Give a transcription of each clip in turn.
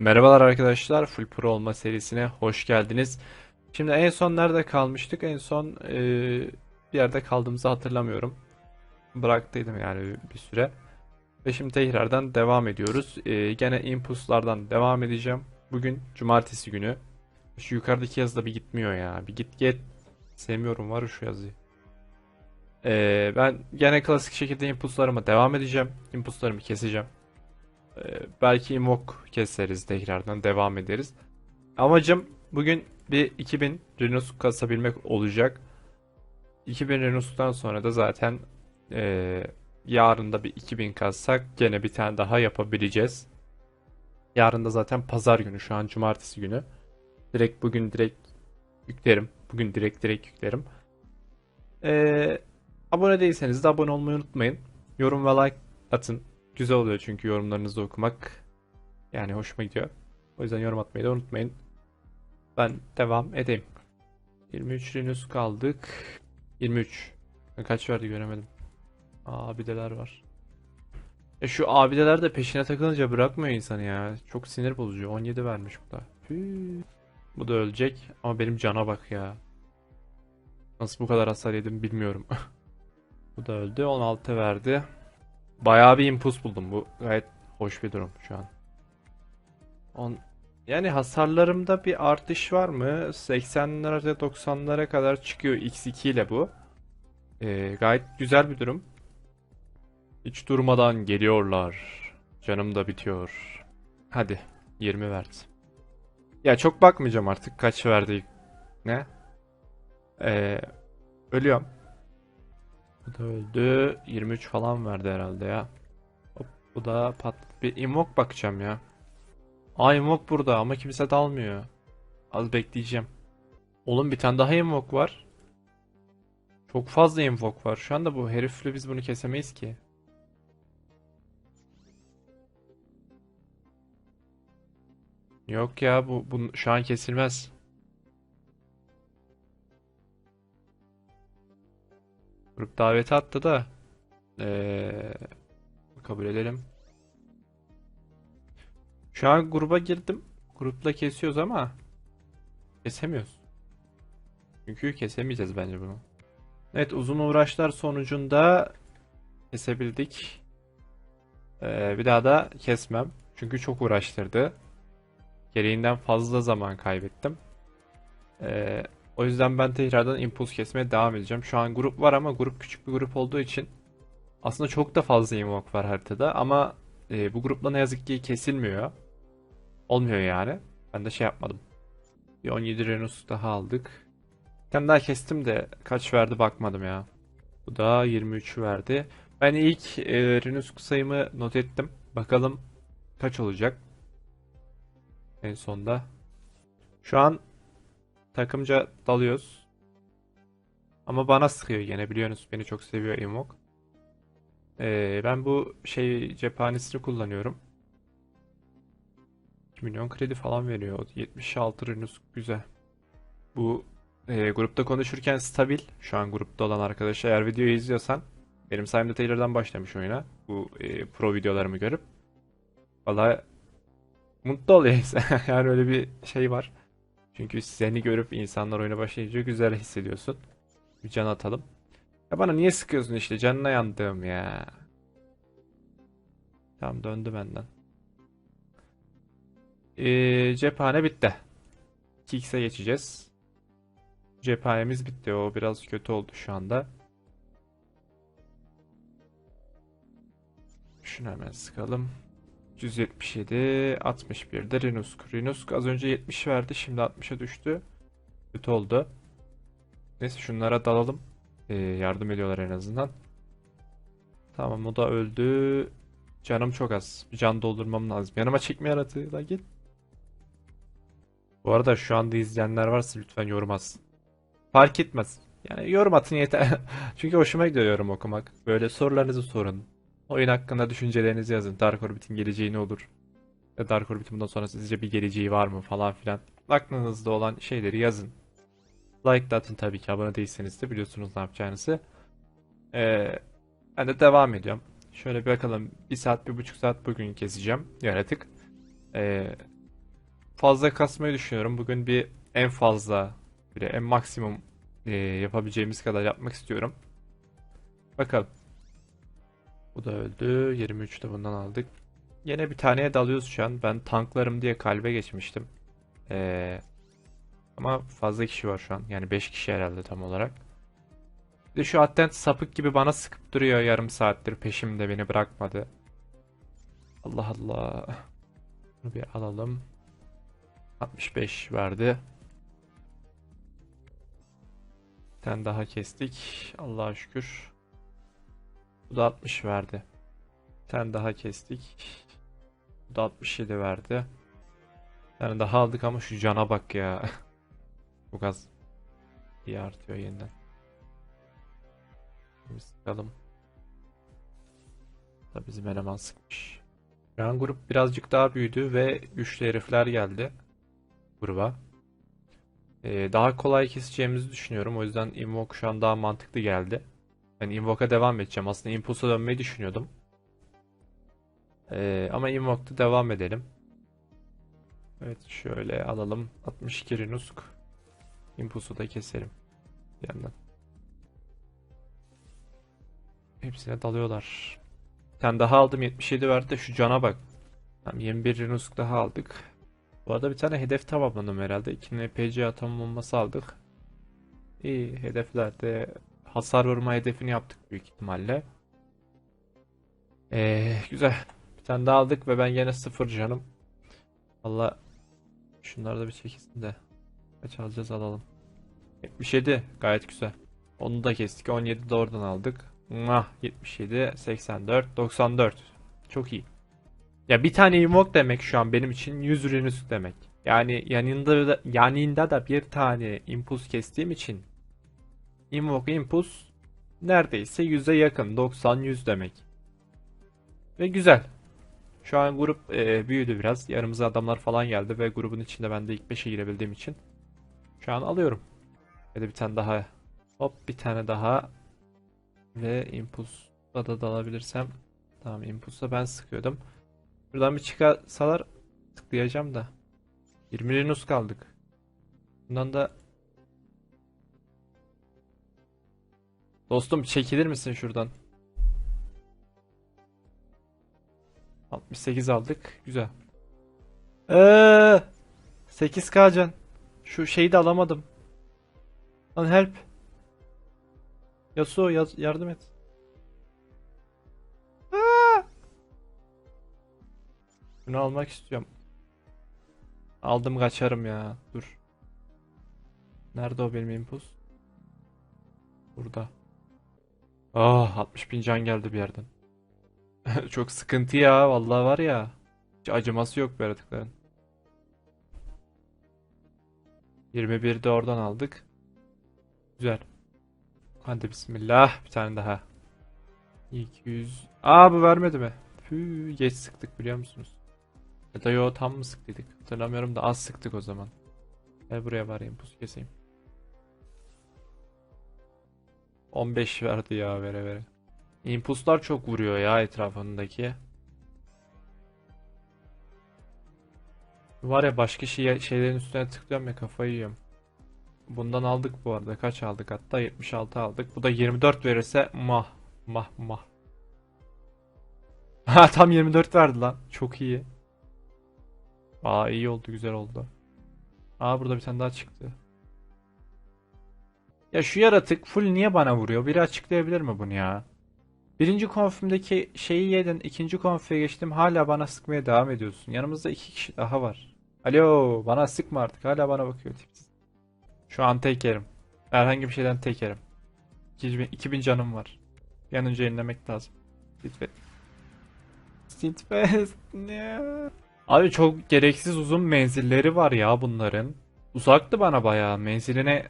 Merhabalar arkadaşlar, Full Pro olma serisine hoş geldiniz. Şimdi en son nerede kalmıştık? En son e, bir yerde kaldığımızı hatırlamıyorum. Bıraktıydım yani bir süre. Ve şimdi tekrardan devam ediyoruz. E, gene impulslardan devam edeceğim. Bugün cumartesi günü. Şu yukarıdaki yazı da bir gitmiyor ya. Bir git get. Sevmiyorum var şu yazıyı. E, ben gene klasik şekilde impulslarıma devam edeceğim. Impulslarımı keseceğim. Ee, belki imok keseriz tekrardan devam ederiz. Amacım bugün bir 2000 Renus kasabilmek olacak. 2000 Renus'tan sonra da zaten ee, yarın da bir 2000 kassak gene bir tane daha yapabileceğiz. Yarın da zaten pazar günü şu an cumartesi günü. Direkt bugün direkt yüklerim. Bugün direkt direkt yüklerim. Ee, abone değilseniz de abone olmayı unutmayın. Yorum ve like atın. Güzel oluyor çünkü yorumlarınızı okumak. Yani hoşuma gidiyor. O yüzden yorum atmayı da unutmayın. Ben devam edeyim. 23 Linus kaldık. 23. Kaç verdi göremedim. Abideler var. E şu abideler de peşine takılınca bırakmıyor insanı ya. Çok sinir bozucu. 17 vermiş bu da. Bu da ölecek. Ama benim cana bak ya. Nasıl bu kadar hasar yedim bilmiyorum. bu da öldü. 16 verdi. Bayağı bir impuls buldum. Bu gayet hoş bir durum şu an. On... Yani hasarlarımda bir artış var mı? 80'lere 90'lara kadar çıkıyor X2 ile bu. Ee, gayet güzel bir durum. Hiç durmadan geliyorlar. Canım da bitiyor. Hadi 20 verdi. Ya çok bakmayacağım artık kaç verdi. Ne? Ee, ölüyorum. Bu da öldü. 23 falan verdi herhalde ya. Hop, bu da pat. Bir imok bakacağım ya. Aa imok burada ama kimse dalmıyor. Az bekleyeceğim. Oğlum bir tane daha invok var. Çok fazla invok var. Şu anda bu herifle biz bunu kesemeyiz ki. Yok ya bu, bu şu an kesilmez. Grup daveti attı da ee, kabul edelim. Şu an gruba girdim. Grupla kesiyoruz ama kesemiyoruz. Çünkü kesemeyeceğiz bence bunu. Evet uzun uğraşlar sonucunda kesebildik. Ee, bir daha da kesmem. Çünkü çok uğraştırdı. Gereğinden fazla zaman kaybettim. Ee, o yüzden ben tekrardan impuls kesmeye devam edeceğim. Şu an grup var ama grup küçük bir grup olduğu için aslında çok da fazla invoke var haritada ama e, bu grupla ne yazık ki kesilmiyor. Olmuyor yani. Ben de şey yapmadım. Bir 17 Renus daha aldık. Bir daha kestim de kaç verdi bakmadım ya. Bu da 23 verdi. Ben ilk e, Renus sayımı not ettim. Bakalım kaç olacak. En sonda. Şu an Takımca dalıyoruz. Ama bana sıkıyor gene biliyorsunuz. Beni çok seviyor Emok. Ee, ben bu şey cephanesini kullanıyorum. 2 milyon kredi falan veriyor. 76 Renus güzel. Bu e, grupta konuşurken stabil. Şu an grupta olan arkadaş eğer videoyu izliyorsan benim sayemde tekrardan başlamış oyuna. Bu e, pro videolarımı görüp. Valla mutlu oluyor yani öyle bir şey var. Çünkü seni görüp insanlar oyuna başlayınca güzel hissediyorsun. Bir can atalım. Ya bana niye sıkıyorsun işte canına yandım ya. Tamam döndü benden. Ee, cephane bitti. 2x'e geçeceğiz. Cephanemiz bitti. O biraz kötü oldu şu anda. Şunu hemen sıkalım. 177, 61 de Rinusk. Rinusk az önce 70 verdi, şimdi 60'a düştü. Kötü oldu. Neyse şunlara dalalım. Ee, yardım ediyorlar en azından. Tamam o da öldü. Canım çok az. Bir can doldurmam lazım. Yanıma çekme yaratığı da git. Bu arada şu anda izleyenler varsa lütfen yorum atsın. Fark etmez. Yani yorum atın yeter. Çünkü hoşuma gidiyor yorum okumak. Böyle sorularınızı sorun. Oyun hakkında düşüncelerinizi yazın. Dark Orbit'in geleceği ne olur? Dark Orbit'in bundan sonra sizce bir geleceği var mı falan filan. Aklınızda olan şeyleri yazın. Like atın tabii ki abone değilseniz de biliyorsunuz ne yapacağınızı. Ee, ben de devam ediyorum. Şöyle bir bakalım. Bir saat, bir buçuk saat bugün keseceğim yaratık. Ee, fazla kasmayı düşünüyorum. Bugün bir en fazla, bir de en maksimum e, yapabileceğimiz kadar yapmak istiyorum. Bakalım. Bu da öldü. 23 de bundan aldık. Yine bir taneye dalıyoruz şu an. Ben tanklarım diye kalbe geçmiştim. Ee, ama fazla kişi var şu an. Yani 5 kişi herhalde tam olarak. Bir de şu Attent sapık gibi bana sıkıp duruyor yarım saattir peşimde beni bırakmadı. Allah Allah. Bunu bir alalım. 65 verdi. Bir tane daha kestik. Allah'a şükür. Bu da 60 verdi. Bir tane daha kestik. Bu da 67 verdi. Bir tane daha aldık ama şu cana bak ya. Bu gaz iyi artıyor yeniden. Bir sıkalım. Da bizim eleman sıkmış. Şu grup birazcık daha büyüdü ve güçlü herifler geldi gruba. Ee, daha kolay keseceğimizi düşünüyorum. O yüzden Invoke şu an daha mantıklı geldi. Ben Invoke'a devam edeceğim. Aslında Impulse'a dönmeyi düşünüyordum. Ee, ama Invoke'da devam edelim. Evet şöyle alalım. 62 Rinusk. Impulse'u da keselim. Bir yandan. Hepsine dalıyorlar. Bir tane daha aldım 77 verdi de şu cana bak. Tamam 21 Rinusk daha aldık. Bu arada bir tane hedef tamamladım herhalde. 2 NPC tamamlaması aldık. İyi hedeflerde hasar vurma hedefini yaptık büyük ihtimalle. Ee, güzel. Bir tane daha aldık ve ben yine sıfır canım. Valla şunları da bir çekilsin de. Kaç alacağız alalım. 77 gayet güzel. Onu da kestik. 17 de oradan aldık. Mwah, 77, 84, 94. Çok iyi. Ya bir tane invoke demek şu an benim için 100 Renus demek. Yani yanında da, yanında da bir tane impuls kestiğim için invoke impuls neredeyse 100'e yakın. 90-100 demek. Ve güzel. Şu an grup e, büyüdü biraz. Yanımıza adamlar falan geldi ve grubun içinde ben de ilk 5'e girebildiğim için şu an alıyorum. Ya da bir tane daha. Hop bir tane daha. Ve impulsla da dalabilirsem. Tamam impulsla ben sıkıyordum. Buradan bir çıkarsalar tıklayacağım da. 20 Linus kaldık. Bundan da Dostum çekilir misin şuradan? 68 aldık. Güzel. Eee 8K can. Şu şeyi de alamadım. Lan help. Yasuo yaz yardım et. Aa! Şunu almak istiyorum. Aldım kaçarım ya. Dur. Nerede o benim impuls? Burada. Ah 60 bin can geldi bir yerden. Çok sıkıntı ya vallahi var ya. Hiç acıması yok yaratıkların. 21 de oradan aldık. Güzel. Hadi bismillah. Bir tane daha. 200. Aa bu vermedi mi? Püh, geç sıktık biliyor musunuz? Ya da yo tam mı sıktıydık? Hatırlamıyorum da az sıktık o zaman. Gel buraya bari impulse keseyim. 15 verdi ya vere vere. Impulslar çok vuruyor ya etrafındaki. Var ya başka şey, şeylerin üstüne tıklıyorum ya kafayı yiyorum. Bundan aldık bu arada. Kaç aldık? Hatta 76 aldık. Bu da 24 verirse mah mah mah. Ha tam 24 verdi lan. Çok iyi. Aa iyi oldu, güzel oldu. Aa burada bir tane daha çıktı. Ya şu yaratık full niye bana vuruyor? Biri açıklayabilir mi bunu ya? Birinci konfimdeki şeyi yedin, ikinci konfiye geçtim. Hala bana sıkmaya devam ediyorsun. Yanımızda iki kişi daha var. Alo, bana sıkma artık. Hala bana bakıyor tipsiz. Şu an tek yerim. Herhangi bir şeyden tek yerim. 2000, 2000 canım var. Bir an önce yenilemek lazım. Lütfen. Stinfest ne? Abi çok gereksiz uzun menzilleri var ya bunların. Uzaktı bana bayağı. Menziline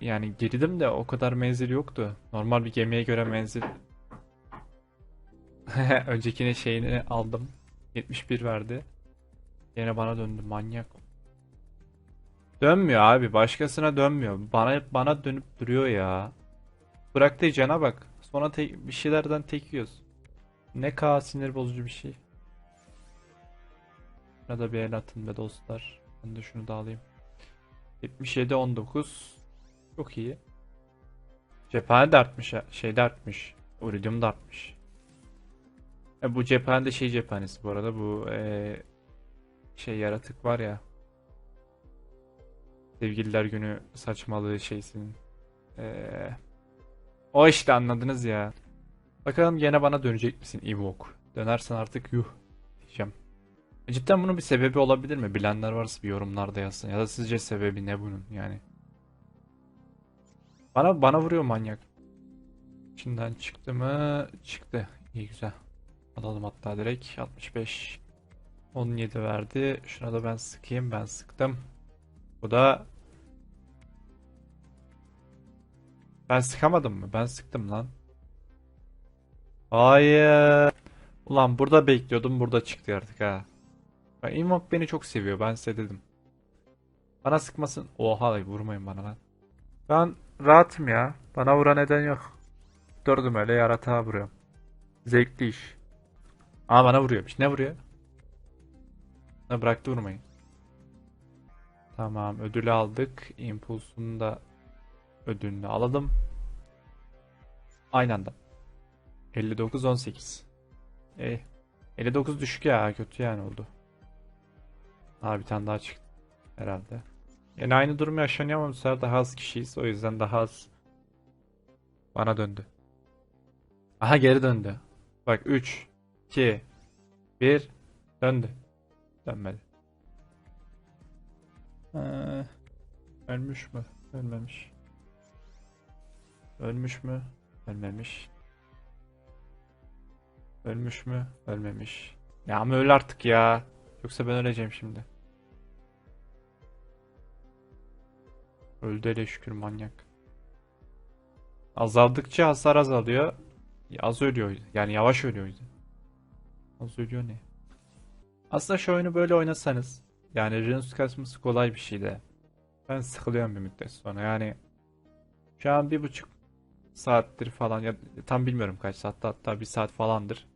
yani girdim de o kadar menzil yoktu. Normal bir gemiye göre menzil. Öncekine şeyini aldım. 71 verdi. Yine bana döndü manyak. Dönmüyor abi. Başkasına dönmüyor. Bana bana dönüp duruyor ya. Bıraktığı cana bak. Sonra tek, bir şeylerden tek yiyoruz. Ne kadar sinir bozucu bir şey. Şuna da bir el atın be dostlar. Ben de şunu da alayım. 77 19. Çok iyi. Cephane de artmış. Şey de artmış. Iridium da artmış. E, bu cephane de şey cephanesi bu arada. Bu e, şey yaratık var ya. Sevgililer günü saçmalığı şeysin. E, o işte anladınız ya. Bakalım gene bana dönecek misin Ewok? Dönersen artık yuh diyeceğim. E, Cidden bunun bir sebebi olabilir mi? Bilenler varsa bir yorumlarda yazsın. Ya da sizce sebebi ne bunun yani? Bana bana vuruyor manyak. İçinden çıktı mı? Çıktı. İyi güzel. Alalım hatta direkt. 65. 17 verdi. Şuna da ben sıkayım. Ben sıktım. Bu da ben sıkamadım mı? Ben sıktım lan. Hayır. Ulan burada bekliyordum. Burada çıktı artık ha. Bak, Invok beni çok seviyor. Ben size dedim. Bana sıkmasın. Oha vurmayın bana lan. Ben rahatım ya. Bana vuran neden yok. Durdum öyle yaratığa vuruyorum. Zevkli iş. Aa bana vuruyormuş. Ne vuruyor? Ha, bıraktı vurmayı. Tamam ödülü aldık. Impuls'unu da ödülünü alalım. Aynı anda. 59 18. Eh. 59 düşük ya kötü yani oldu. Aa bir tane daha çıktı herhalde. Yani aynı durum yaşanıyor ama bu sefer daha az kişiyiz. O yüzden daha az bana döndü. Aha geri döndü. Bak 3 2 1 döndü. Dönmedi. Ee, ölmüş mü? Ölmemiş. Ölmüş mü? Ölmemiş. Ölmüş mü? Ölmemiş. Ya ama öl artık ya. Yoksa ben öleceğim şimdi. Öldü hele şükür manyak. Azaldıkça hasar azalıyor. Az ölüyor. Yani yavaş ölüyor. Az ölüyor ne? Aslında şu oyunu böyle oynasanız yani Renus kasması kolay bir şey de. Ben sıkılıyorum bir müddet sonra yani şu an bir buçuk saattir falan ya tam bilmiyorum kaç saat hatta bir saat falandır.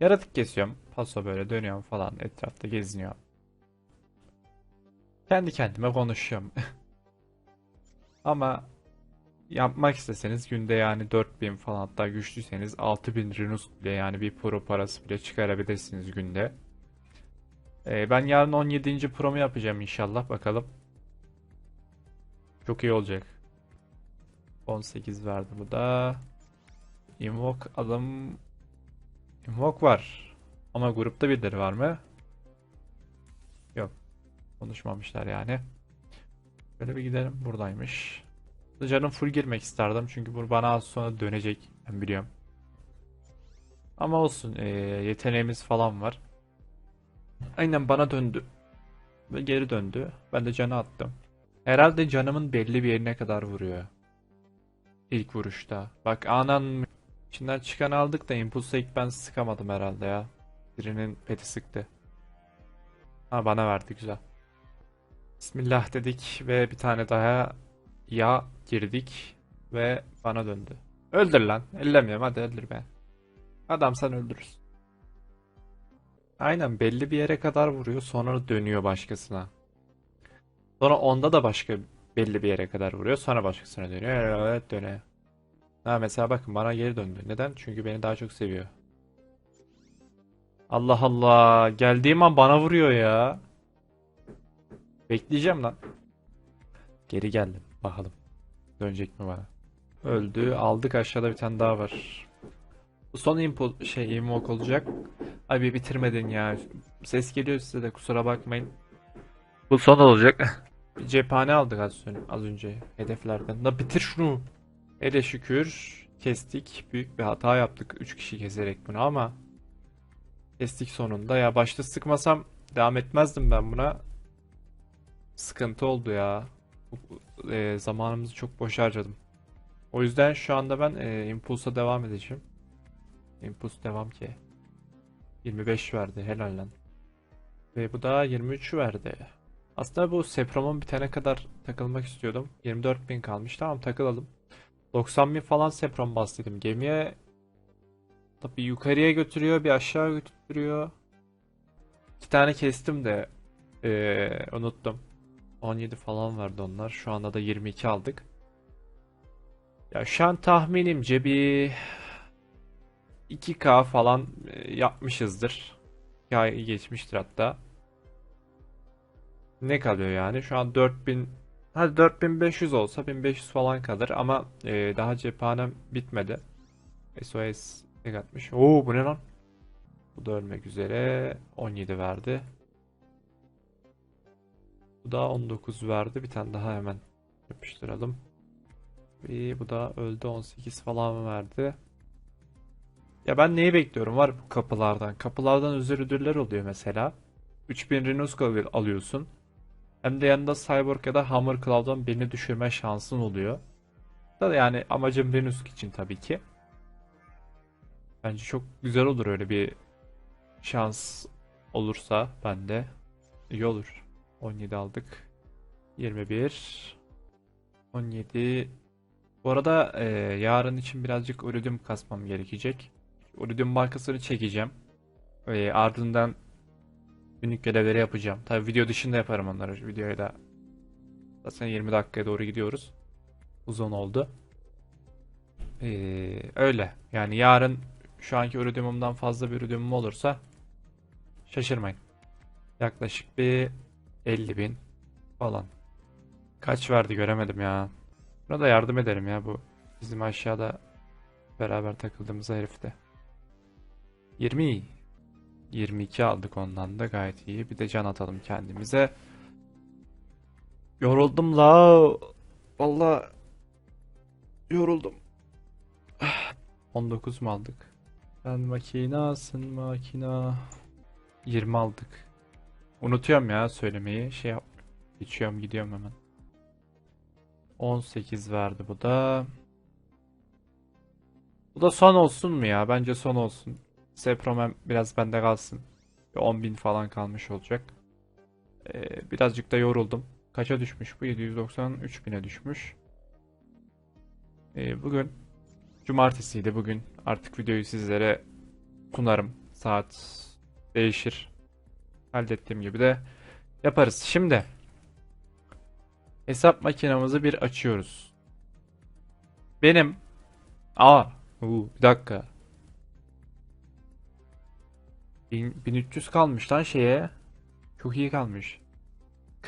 Yaratık kesiyorum. Paso böyle dönüyorum falan etrafta geziniyorum. Kendi kendime konuşuyorum. Ama yapmak isteseniz günde yani 4000 falan hatta güçlüyseniz 6000 Renus bile yani bir pro parası bile çıkarabilirsiniz günde. Ee, ben yarın 17. promu yapacağım inşallah bakalım. Çok iyi olacak. 18 verdi bu da. Invoke adam Invoke var. Ama grupta birileri var mı? Yok. Konuşmamışlar yani. Böyle bir gidelim. Buradaymış. Canım full girmek isterdim. Çünkü bu bana az sonra dönecek. Ben biliyorum. Ama olsun. ee, yeteneğimiz falan var. Aynen bana döndü. Ve geri döndü. Ben de canı attım. Herhalde canımın belli bir yerine kadar vuruyor. İlk vuruşta. Bak anan içinden çıkan aldık da impulsa ilk ben sıkamadım herhalde ya. Birinin peti sıktı. Ha bana verdi güzel. Bismillah dedik ve bir tane daha ya girdik ve bana döndü. Öldür lan. Ellemiyorum hadi öldür be. Adam sen öldürürsün. Aynen belli bir yere kadar vuruyor sonra dönüyor başkasına. Sonra onda da başka belli bir yere kadar vuruyor sonra başkasına dönüyor. Evet dönüyor. Ha mesela bakın bana geri döndü. Neden? Çünkü beni daha çok seviyor. Allah Allah. Geldiğim an bana vuruyor ya. Bekleyeceğim lan. Geri geldim. Bakalım. Dönecek mi bana? Öldü. Aldık aşağıda bir tane daha var. Bu son impul şey invoke olacak. Ay bir bitirmedin ya. Ses geliyor size de kusura bakmayın. Bu son olacak. Bir cephane aldık az önce, az önce hedeflerden. Da bitir şunu. Hele şükür kestik. Büyük bir hata yaptık 3 kişi keserek bunu ama kestik sonunda. Ya başta sıkmasam devam etmezdim ben buna. Sıkıntı oldu ya. E, zamanımızı çok boş harcadım. O yüzden şu anda ben e, Impulse'a devam edeceğim. Impulse devam ki. 25 verdi helal lan. Ve bu da 23 verdi. Aslında bu Seprom'un bitene kadar takılmak istiyordum. 24.000 kalmış. Tamam takılalım. 90.000 falan Seprom bastıydım. Gemiye tabii yukarıya götürüyor bir aşağı götürüyor. İki tane kestim de eee, unuttum. 17 falan vardı onlar. Şu anda da 22 aldık. Ya şu an tahminimce bir 2K falan e, yapmışızdır. 2K'yı geçmiştir hatta. Ne kalıyor yani? Şu an 4000 hadi 4500 olsa 1500 falan kalır ama e, daha cephanem bitmedi. SOS atmış. Oo bu ne lan? Bu da ölmek üzere. 17 verdi. Bu da 19 verdi. Bir tane daha hemen yapıştıralım. Bir, bu da öldü 18 falan verdi. Ya ben neyi bekliyorum var bu kapılardan. Kapılardan özel ödüller oluyor mesela. 3000 Renosk al- alıyorsun. Hem de yanında Cyborg ya da Hammer Cloud'dan birini düşürme şansın oluyor. Da yani amacım Renosk için tabii ki. Bence çok güzel olur öyle bir şans olursa bende. iyi olur. 17 aldık. 21 17 Bu arada e, yarın için birazcık iridium kasmam gerekecek. Iridium bankasını çekeceğim. E, ardından günlük görevleri yapacağım. Tabii video dışında yaparım onları. Videoya da zaten 20 dakikaya doğru gidiyoruz. Uzun oldu. E, öyle. Yani yarın şu anki iridiumumdan fazla bir iridiumum olursa şaşırmayın. Yaklaşık bir 50 bin falan. Kaç verdi göremedim ya. Buna da yardım ederim ya bu. Bizim aşağıda beraber takıldığımız herifte. 20. 22 aldık ondan da gayet iyi. Bir de can atalım kendimize. Yoruldum la. Vallahi yoruldum. 19 mu aldık? Sen makinasın makina. 20 aldık. Unutuyorum ya söylemeyi. Şey yap. Geçiyorum gidiyorum hemen. 18 verdi bu da. Bu da son olsun mu ya? Bence son olsun. Sepromen biraz bende kalsın. Bir 10.000 falan kalmış olacak. Ee, birazcık da yoruldum. Kaça düşmüş bu? 793 bine düşmüş. Ee, bugün cumartesiydi. Bugün artık videoyu sizlere sunarım. Saat değişir. Hallettiğim gibi de yaparız. Şimdi hesap makinamızı bir açıyoruz. Benim Aa, uu, bir dakika. 1000 1300 kalmış lan şeye. Çok iyi kalmış.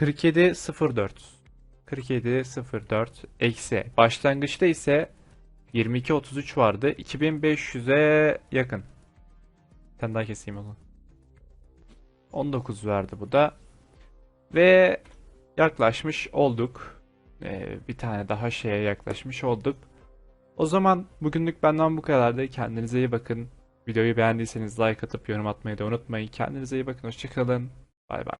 4704. 4704 eksi. Başlangıçta ise 2233 vardı. 2500'e yakın. Tane daha keseyim onu. 19 verdi bu da. Ve yaklaşmış olduk. Ee, bir tane daha şeye yaklaşmış olduk. O zaman bugünlük benden bu kadardı. Kendinize iyi bakın. Videoyu beğendiyseniz like atıp yorum atmayı da unutmayın. Kendinize iyi bakın. Hoşçakalın. Bay bay.